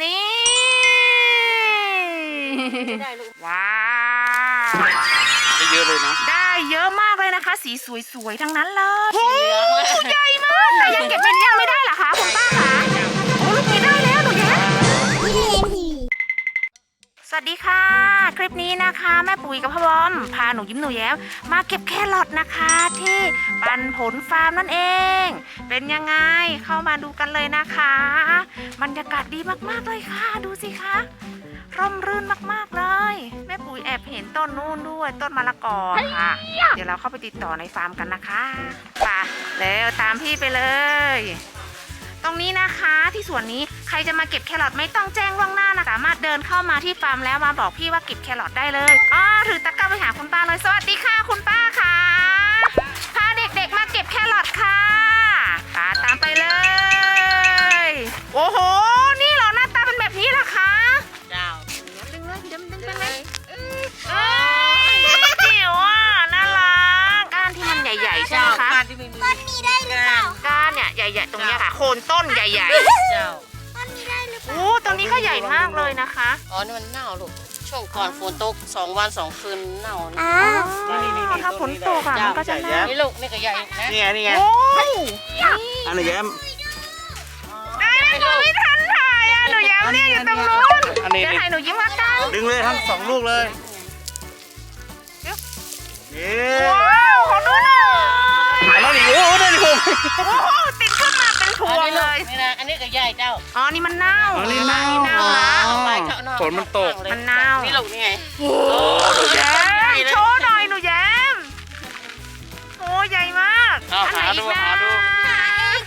นี่ไม่ได้ลูก ว้าวได้เยอะเลยนะ ได้เยอะมากเลยนะคะ สีสวยๆ ทั้งนั้นเลยสีเหลืองเลยใหญ่มาก แต่ยังเก็บเป็นย่างไม่ได้เหรอคะคุณป้าคะ วัสดีค่ะ คลิปนี้นะคะ แม่ปุ๋ยกับพ่อบอม พาหนูยิ้มหนูแย้มมาเก็บแครอทนะคะ ที่ปันผลฟาร์มนั่นเอง เป็นยังไงเข้ามาดูกันเลยนะคะบรรยากาศดีมากๆเลยค่ะ ดูสิคะร่มรื่นมากๆเลย แม่ปุ๋ยแอบเห็นต้นนู่นด้วยต้นมะละกอค่ะ เดี๋ยวเราเข้าไปติดต่อในฟาร์มกันนะคะไปแล้วตามพี่ไปเลย ตรงนี้นะคะที่สวนนี้ ใครจะมาเก็บแครอทไม่ต้องแจ้งล่วงหน้านะสามารถเดินเข้ามาที่ฟาร์มแล้วมาบอกพี่ว่าเก็บแครอทได้เลยอ๋อถือตะกร้าไปหาคุณป้าเลยสวัสดีค่ะคุณป้าค่ะพาเด็กๆมาเก็บแครอทค่ะป้าตามไปเลย โอ้โห นี่เหรอหน้าตาเป็นแบบนี้เหรอคะเจ้าดึงเลยดึงดึงดึดึงเลยเอ้ยจิ๋วอะน่ารักก้านที่มันใหญ่ๆใช่ไหมคะ ต้นนี้ได้หรือเปล่า ก้านเนี่ยใหญ่ๆตรงเนี้ยค่ะ โคนต้นใหญ่ๆ เจ้า ตรงนี้ก็ใหญ่มากเลยนะคะ อ๋อ นี่มันเน่าลูก ช่วงก่อนฝนตกสองวันสองคืนเน่านะอ๋อถ้าฝนตกอะมันก็จะใหญ่เน่าแย้มนี่ลูกนี่ก็ใหญ่นะนี่ไงนี่ไงโอ้ยอันนี้แย้มได้หนูไม่ทันถ่ายอะหนูย้ำเนี่ยอยู่ตรงนู้นอันนี้เดี๋ยวถ่ายหนูยิ้มละกันดึงเลยทั้งสองลูกเลยเดี๋ยวเย้ว้าวขอดูหน่อยอันนั้นอีกโอ้โหได้ดิผมโอ้โหติด ขึ้นมาเป็นพวอันงนี้เลลูกยนี่นะอันนี้ก็ใหญ่เจ้าอ๋อ นี่มันเน่าอันนี้เน่าอัเน่าละเอาไว้เจ้าเาฝนมันตก มันเน่านี่ลูกนี่ไงโอ้หนูแย้มโชว์หน่อยหนูแย้มโอ้ใหญ่มากเอาอันไหนหาอีดูกนะหาดู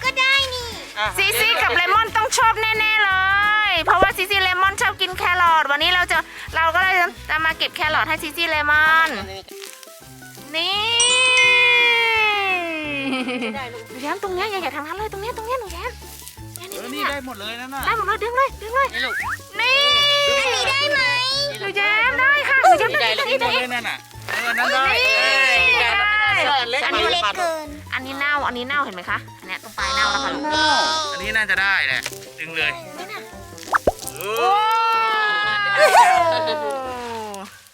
ก็ได้นี่ อะซีซีกับเลมอนต้องชอบแน่ๆเลย เพราะว่าซีซีเลมอนชอบกินแครอทวันนี้เราจะเราก็เลยจะมาเก็บแครอทให้ซีซีเลมอน นี่ไม่ได้ลูก หนูแย้มตรงเนี้ยอย่าอย่าทางนั้นเลยตรงเนี้ยตรงเนี้ยหนูแย้มเนี่ยเออนี่นี่เนี่ยได้หมดเลยนั่นน่ะได้หมดเลยดึงเลยดึงเลยนี่ลูกนี่อันนี้ได้ไหมหนูแย้มได้ค่ะหนูแย้มได้ได้ได้ได้ได้หมดเลยนั่นน่ะเออนั่นได้นี่เอ้ยได้ เล็กอันไปนี้เล็กเกินอันนี้เน่าอันนี้เน่าเห็นไหมคะอันเนี้ยตรงปลายเน่าแล้วค่ะลูกอันนี้น่าจะได้แหละดึงเลยเอ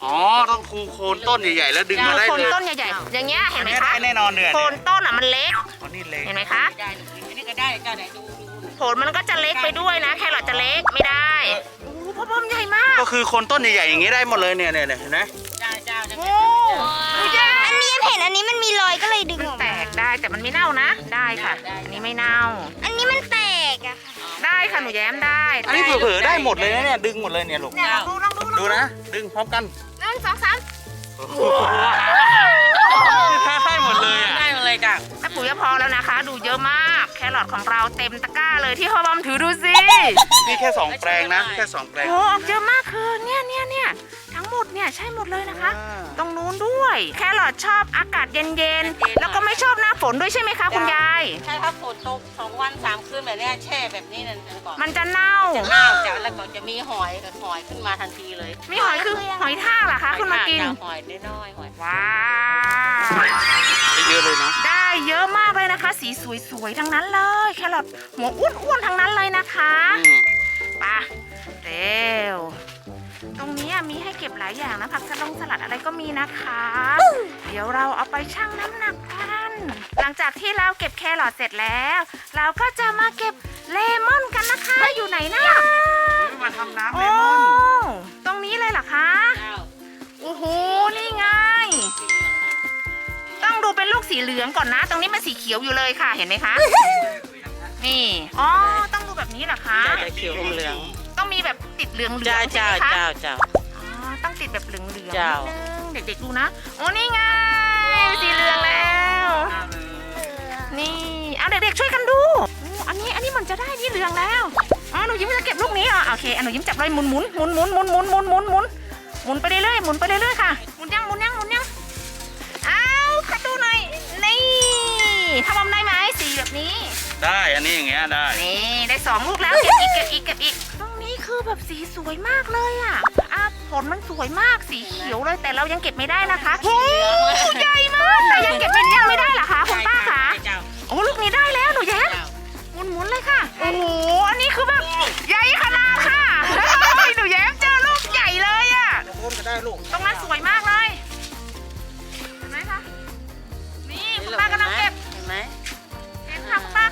โอ้ออ๋อต้องคูโคนต้นใหญ่ๆแล้วดึงมาได้โคนเลยต้นใหญ่ๆอย่างเงี้ยเห็อันนไหมนี้คะได้แน่นอนเลยโคนต้นอะมันเล็กอันนี้เล็กเห็นไหมคะได้ลูกอันนี้ก็ได้เจ้าไหนดูดูผลมันก็จะเล็กไปด้วยนะ แครอทจะเล็กไม่ได้โอ้พ่อบอมใหญ่มากก็คือโคนต้นใหญ่ๆอย่างนี้ได้หมดเลยเนี่ยเนี่ยเนี่ยเห็นไหมเจ้าเจ้าจะโอ้หนูแย้มอันนี้เห็นอันนี้มันมีรอยก็เลยดึงมันออกแตมากได้แต่มันไม่เน่านะ ได้ค่ะอันนี้ไม่เน่า อันนี้มันแตกอะค่ะได้ค่ะหนูแย้มได้อันนี้เผลอๆได้หมดเลยนะเนี่ยดึงหมดเลยเนี่ยลูกเนี่ยลองดูลองดูลองดูนะ ดึงพร้อมกันหนึ่งสองสามได้ หมดเลยอะได้มาเลยจ้ะแม่ปุ๋ยก็พอแล้วนะคะ ดูเยอะมาก แครอทของเราเต็มตะกร้าเลยที่พ่อบอมถือดูสินี่แค่สองแปลงนะแค่สองแปลงโอ้ออกเยอะมากคือเนี่ยเนี่ยเนี่ยทั้งหมดเนี่ยใช่หมดเลยนะคะอ่าตรงนู้นด้วย แครอทชอบอากาศเย็นๆแล้วก็ไม่ชอบหน้าฝนด้วยใช่ไหมคะคุณยายใช่ถ้าฝนตกสองวันสามคืนแบบเนี้ยแช่แบบนี้นั่นก่อนมันจะเน่าจะเน่าจะแล้วก็จะมีหอยหอยขึ้นมาทันทีเลย มีหอยคือหอยทากเหรอคะขึ้นมากินจ้ะหอยน้อยๆหอยว้าวได้เย อะเลยนะ ได้เยอะมากเลยนะคะ สีสวยๆทั้งนั้นเลยแครอทหัวอ้วนๆทั้งนั้นเลยนะคะอืมไปะเร็ว ตรงนี้มีให้เก็บหลายอย่างนะผักสลัดสลัดอะไรก็มีนะคะ เดี๋ยวเราเอาไปชั่งน้ำหนักกัน หลังจากที่เราเก็บแครอทเสร็จแล้ว เราก็จะมาเก็บเลมอนกันนะคะ อยู่ไหนนะมาทำน้ำเลโอ้มอนตรงนี้เลยเหรอคะเจ้าโอ้โห สีเหลืองก่อนนะ ตรงนี้มันสีเขียวอยู่เลยค่ะเห็นไหมคะ นี่ อ๋อ ต้องดูแบบนี้เหรอคะจะเขียวอมเหลืองต้องมีแบบติดเหลืองเหลือเจ้างใช่เจ้าไหมคะ เจ้าเจ้า อ๋อ ต้องติดแบบเหลืองเหลืองเจ้านิดนึงเด็กๆดูนะ โอ้นี่ไง สีเหลืองแล้ว นี่เอาเด็กๆช่วยกันดูโอ้อันนี้อันนี้มันจะได้นี่เหลืองแล้วอ๋อหนูยิ้มจะเก็บลูกนี้เหรอโอเคอันหนูยิ้มจับเลยหมุนหมุนหมุนหมุนหมุนหมุนหมุนหมุนหมุนหมุนไปเรื่อยๆหมุนไปเรื่อยๆค่ะ ได้อันนี้อย่างเงี้ยได้ นี่ได้สองลูกแล้วเก็บอีกเก็บอีกเก็บอีกตรงนี้คือแบบสีสวยมากเลยอะอะผลมันสวยมากสีเขียวเลยแต่เรายังเก็บไม่ได้นะคะโอ้ยใหญ่มากแต่ยังเก็บเป็นยังไม่ได้เหรอคะคุณป้าคะโอ้ลูกนี้ได้แล้วหนูแย้มหมุนๆเลยค่ะโอ้โหอันนี้คือแบบใหญ่ขนาดค่ะหนูแย้มเจอลูกใหญ่เลยอะตรงนั้นสวยมากเลย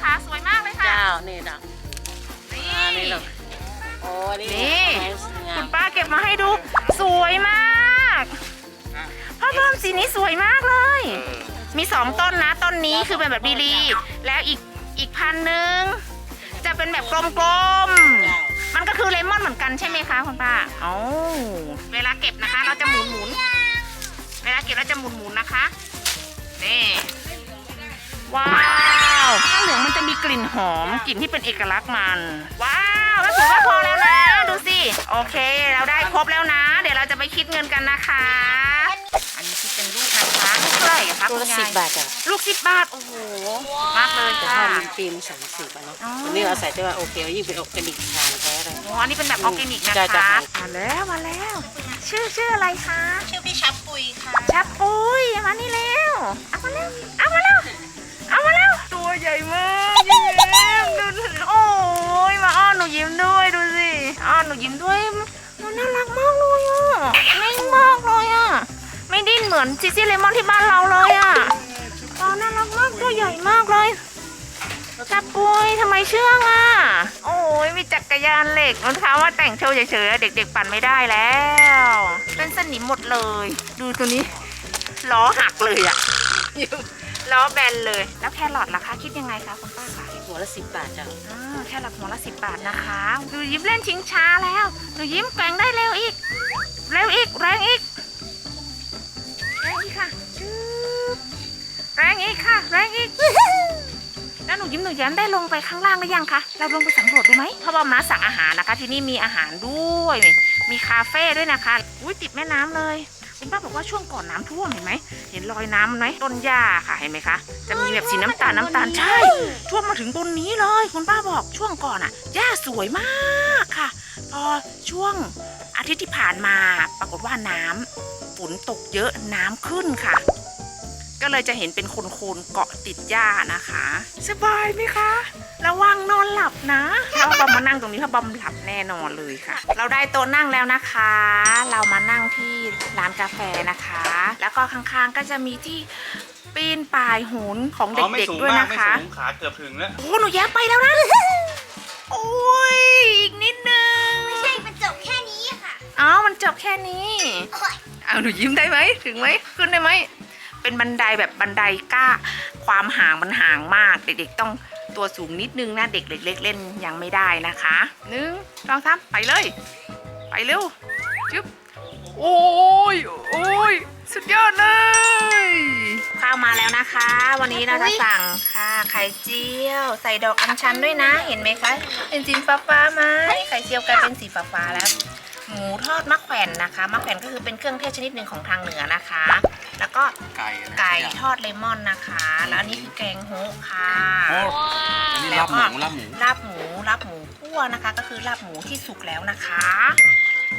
คะ สวยมากเลยค่ะ เจ้านี่ดอกนี่ อ่นี่ดอโอ้นี่นี่คุณป้าเก็บมาให้ดู สวยมากพ่อเพิ่มสีนี้สวยมากเลย มีสองต้นนะ ต้นนี้คือเป็นแบบดีลีแล้วอีกอีกพันหนึ่งจะเป็นแบบกลมๆมันก็คือเลมอนเหมือนกันใช่ไหมคะคุณป้าเอ้าเวลาเก็บนะคะ เราจะหมุนๆเวลาเก็บเราจะหมุนๆนะคะ นี่ ว้าวถ้าเหลืองมันจะมีกลิ่นหอมกลิ่นที่เป็นเอกลักษณ์มัน ว้าวก็ถือว่าพอแล้วนะ ดูสิ โอเค เราได้ครบแล้วนะ เดี๋ยวเราจะไปคิดเงินกันนะคะ อันนี้คิดเป็นลูกนะคะลูกเท่าไหร่อะคะตัวคุละณยายสิบบาทจ้ะลูกสิบบาท โอ้โห มากเลยแต่ค่ะ ถ้ามันปีมสามสิบอะเนาะอ๋อ วันนี้เราใส่ได้ว่าโอเคยิ่งเป็นออร์แกนิกทานแท้เลยโอ้อันนี้เป็นแบบออร์แกนิกนะจ้ะจ้ะคะมาแล้วมาแล้ว ชื่อชื่ออะไรคะ ชื่อพี่ชับปุยค่ะ ชับปุ้ยมานี่เร็ เหมือนซิซี่เลมอนที่บ้านเราเลยอะอ๋อน่ารักมากตัวใหญ่มากเลยชับปุ้ยทำไมเชื่องอะ โอ้ยมีจักรยานเหล็กมันเท้าว่าแต่งโชว์เฉยๆเด็กๆปั่นไม่ได้แล้ว เป็นสนิมหมดเลย ดูตัวนี้ล้อหักเลยอะล้อแบนเลย แล้วแครอทล่ะคะ คิดยังไงคะคุณป้าคะหัวละสิบบาทจ้ะอ่าแครอทหัวละสิบบาทนะคะ ดูยิ้มเล่นชิงช้าแล้วหนูยิ้มแกว่งได้เร็วอีก เร็วอีกแรงอีก รงอีกค่ะ แรงอีก แล้วหนูยิ้มหนูแย้มได้ลงไปข้างล่างหรือยังคะ เราลงไปสำรวจดูไหมพ่อบอมนะสั่งอาหารนะคะ ที่นี่มีอาหารด้วย มีคาเฟ่ด้วยนะคะ อุ้ยติดแม่น้ำเลย คุณป้าบอกว่าช่วงก่อนน้ำท่วมเห็นไหม เห็นรอยน้ำไหมต้นหญ้าค่ะเห็นไหมคะ จะมีแบบสีน้ำตาลน้ำตาลใช่ ท่วมมาถึงบนนี้เลย คุณป้าบอกช่วงก่อนอะ หญ้าสวยมากค่ะ พอช่วงอาทิตย์ที่ผ่านมา ปรากฏว่าน้ำฝนตกเยอะน้ำขึ้นค่ะ ก็เลยจะเห็นเป็นโคนๆเกาะติดหญ้านะคะ สบายไหมคะ ระวังนอนหลับนะถ้าบอมมานั่งตรงนี้ถ้าบอมหลับแน่นอนเลยค่ะ เราได้โต๊ะนั่งแล้วนะคะ เรามานั่งที่ร้านกาแฟนะคะ แล้วก็ข้างๆก็จะมีที่ปีนป่ายโหุนของเอ๋อไม่ด็กสูงๆด้วยมากนะไม่คะสูงขาเกือบถึงแล้วโอ้หนูแย้มไปแล้วนะโอ้ยอีกนิดนึงไม่ใช่มันจบแค่นี้ค่ะอ๋อมันจบแค่นี้โอ้ยเอาหนูยิ้มได้ไหมถึงไหมขึ้นได้ไหม เป็นบันไดแบบบันไดก้า ความห่างมันห่างมาก เด็กๆต้องตัวสูงนิดนึงนะเด็กเล็ก ๆ เล่นยังไม่ได้นะคะหนึ่งสองสามไปเลย ไปเร็วจึ๊บโอ้ยโอ้ยสุดยอดเลยข้าวมาแล้วนะคะ วันนี้เราจะสั่งค่ะไข่เจียว ใส่ดอกอัญชันด้วยนะ เห็นไหมคะเป็นสีฟ้าฟ้าๆไหมไข่เจียวกลายเป็นสีฟ้าฟ้าๆแล้ว หมูทอดมะแขวนนะคะมะแขวนก็คือเป็นเครื่องเทศชนิดหนึ่งของทางเหนือนะคะ แล้วก็ไก่อะไรไก่ทอดเลมอนนะคะ แล้วอันนี้คือแกงโฮะค่ะโอ้อันนี้ลาบหมูลาบหมูลาบหมูลาบหมูคั่วนะคะ ก็คือลาบหมูที่สุกแล้วนะคะ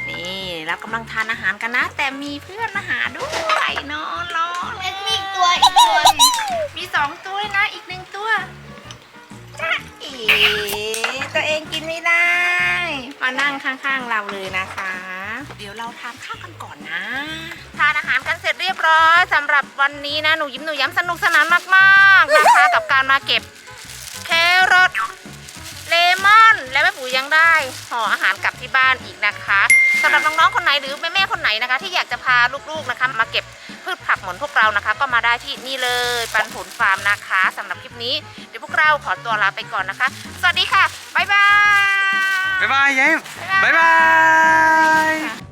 นี่เรากำลังทานอาหารกันนะ แต่มีเพื่อนมาหาด้วยเนาะรอเลเป็ยนมีอีกตัวอีกตัวหนึ่งมีสองตัวนะอีกหนึ่งตัวจ้าเอ๋ตัวเองกินไม่ได้ มานั่งข้างๆเราเลยนะคะ เดี๋ยวเราทานข้าวกันก่อนนะ ทานอาหารกันเสร็จเรียบร้อยสำหรับวันนี้นะหนูยิ้มหนูย้ำสนุกสนานมากๆนะคะ กับการมาเก็บแครอทเลมอนและแม่ปู่ยังได้ห่ออาหารกลับที่บ้านอีกนะคะสำหรับน้องๆคนไหนหรือแม่ๆคนไหนนะคะ ที่อยากจะพาลูกๆนะคะ มาเก็บพืชผักเหมือนพวกเรานะคะ ก็มาได้ที่นี่เลยปันผลฟาร์มนะคะสำหรับคลิปนี้เดี๋ยวพวกเราขอตัวลาไปก่อนนะคะ สวัสดีค่ะบ๊ายบาย บายยเย้บายบาย